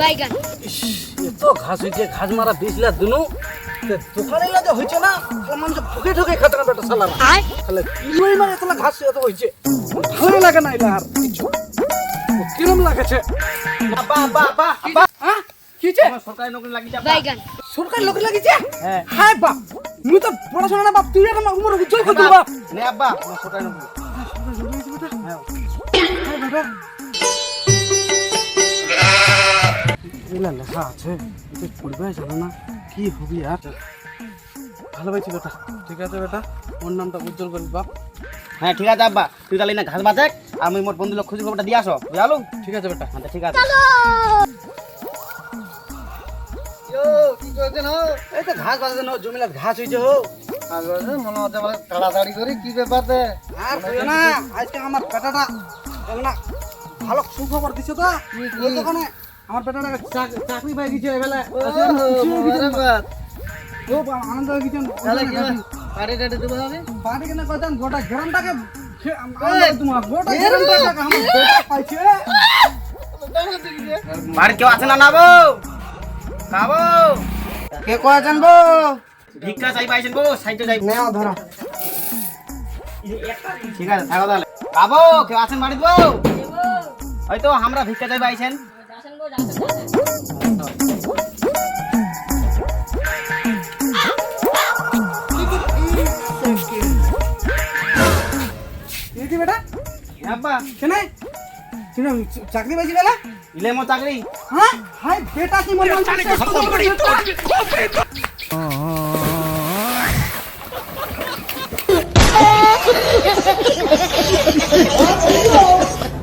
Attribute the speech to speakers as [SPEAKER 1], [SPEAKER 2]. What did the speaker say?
[SPEAKER 1] বাইগান।
[SPEAKER 2] এত ঘাস হয়েছে ঘাস মারা দিয়েছিল দুনু। তে দোকানে লাগে হয়েছে না? মানুষ ঠকে ঠকে খেতে না বেটা সালার তাহলে কিলোই মানে এতলা ঘাস এত হয়েছে ভালো লাগে না এটা আর। কিরম লাগেছে?
[SPEAKER 3] আব্বা আব্বা আব্বা আব্বা
[SPEAKER 2] হ্যাঁ কি
[SPEAKER 3] সরকারি নকরি লাগিছে
[SPEAKER 1] বাইগান।
[SPEAKER 2] সরকার লোক লাগিছে?
[SPEAKER 3] হ্যাঁ।
[SPEAKER 2] হাই বাপ! মুই তো পড়াশোনা না বাপ তুই আর উমর উজ্জ্বল করে বাপ
[SPEAKER 3] নে আব্বা সরকারি নকরি। হ্যাঁ
[SPEAKER 2] বাবা। এলা লেখা আছে। এটা পড়বে জানো না কি হবি আর। ভালো পাইছি বেটা ঠিক আছে বেটা? ওর নামটা উজ্জ্বল করিস বাপ
[SPEAKER 3] হ্যাঁ ঠিক আছে আব্বা। তুই তাহলে না ঘাস বাজে আমি মোর বন্ধু লোক খুঁজি খবরটা দিয়ে আসো। বুঝালো
[SPEAKER 2] ঠিক আছে বেটা।
[SPEAKER 3] হ্যাঁ ঠিক আছে। কি করছেন হো?
[SPEAKER 2] এই তো ঘাস বাজে না জমিলা ঘাস হয়েছে হো।
[SPEAKER 3] মনে হচ্ছে বলে তাড়াতাড়ি করি কি ব্যাপার তে?
[SPEAKER 2] আর না আজকে আমার বেটাটা না ভালো সুখবর দিছে তো। ওই দোকানে আমার বেটাটা চাকরি পাই গেছে এবেলা খুব আনন্দ হয়ে
[SPEAKER 3] দেবো আমি
[SPEAKER 2] পার্টি কেন কইতাম? গোটা গ্রামটাকে
[SPEAKER 3] বাড়ি কেউ আছে না না বউ না বউ
[SPEAKER 2] কে কয়েছেন বো
[SPEAKER 3] ভিক্ষা চাই পাইছেন বউ সাইডে যাই।
[SPEAKER 2] নেও ধরো।
[SPEAKER 3] ঠিক আছে থাকো তাহলে। বাবু কেউ আছেন বাড়িতে বউ? হয়তো আমরা ভিক্ষা চাই পাইছেন।
[SPEAKER 2] বেটা?
[SPEAKER 3] আব্বা
[SPEAKER 2] কেনে? তুমি চাকরি পাইছি বেলা
[SPEAKER 3] ইলে মো চাকরি।
[SPEAKER 2] হ্যাঁ? হাই বেটা কি মনে হচ্ছে